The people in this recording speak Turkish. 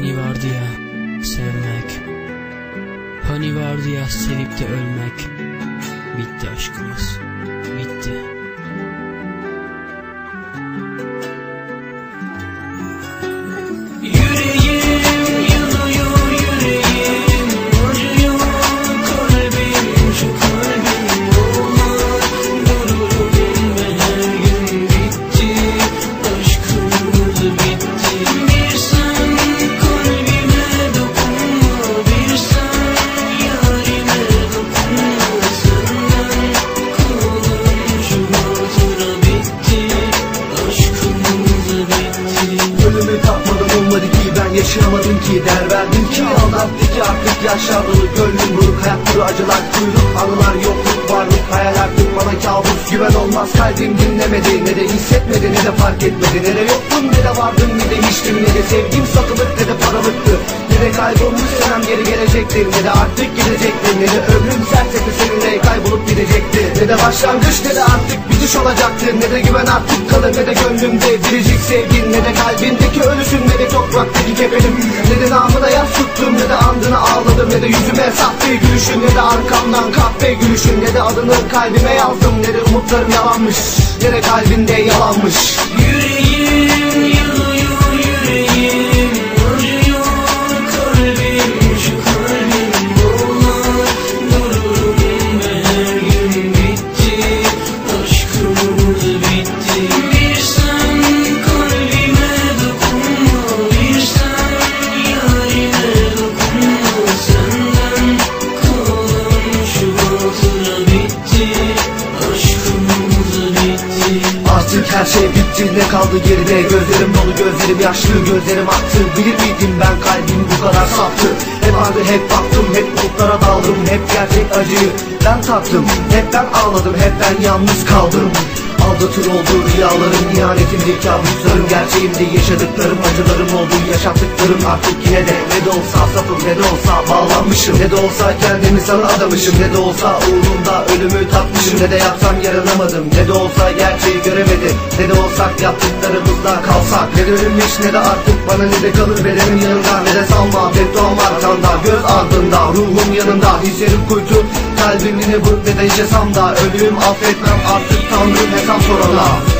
Hani vardı ya sevmek. Hani vardı ya sevip de ölmek. Bitti aşkımız Bitti yaşayamadım ki Der verdim ki aldattı ki artık yaşlar dolu Gönlüm buruk hayat duru acılar. Kuyruk Anılar yokluk varlık hayal artık bana kabus. Güven olmaz kalbim dinlemedi. Ne de hissetmedi ne de fark etmedi. Ne de yoktum ne de vardım ne de hiçtim Ne de sevgim satılık ne de paralıktı Ne de kaybolmuş senem geri gelecektir Ne de artık gidecektir Ne de ömrüm serseri seninle kaybolup gidecekti. Ne de başlangıç ne de artık bitiş olacaktır Ne de güven artık kalır ne de gönlümde Biricik sevgin. Ne de kalbindeki ölüsün Ne de topraktaki kefenim Ne de namına yas tuttum ne de andını ağladım Ne de yüzüme sahte gülüşün Ne de arkamdan kahpe gülüşün Ne de adını kalbime yazdım Ne de umutlarım yalanmış Ne de kalbinde yalanmış. Yüreğim her şey bitti ne kaldı geride. Gözlerim dolu gözlerim yaşlı gözlerim aktı. Bilir miydim ben kalbim bu kadar saftı? Hep vardı hep baktım hep bulutlara daldım. Hep gerçek acıyı ben tattım Hep ben ağladım hep ben yalnız kaldım Aldatır oldu rüyalarım ihanetimdi kabuslarım Gerçeğimde yaşadıklarım acılarım oldu Yaşattıklarım artık yine de Ne de olsa safım ne de olsa bağlanmışım Ne de olsa kendimi sana adamışım Ne de olsa uğrunda ölümü tatmışım Ne de yapsam yaranamadım Ne de olsa gerçeği göremedim Ne de olsak yaptıklarımızda kalsak Ne de ölmüş ne de artık bana ne de kalır bedenim yanında Ne de salma bedduam arkanda Göz ardında ruhum yanında Hislerim kuytu kalbim yine bu ne de yaşasam da Ölüm affetmem artık tanrım come for the love.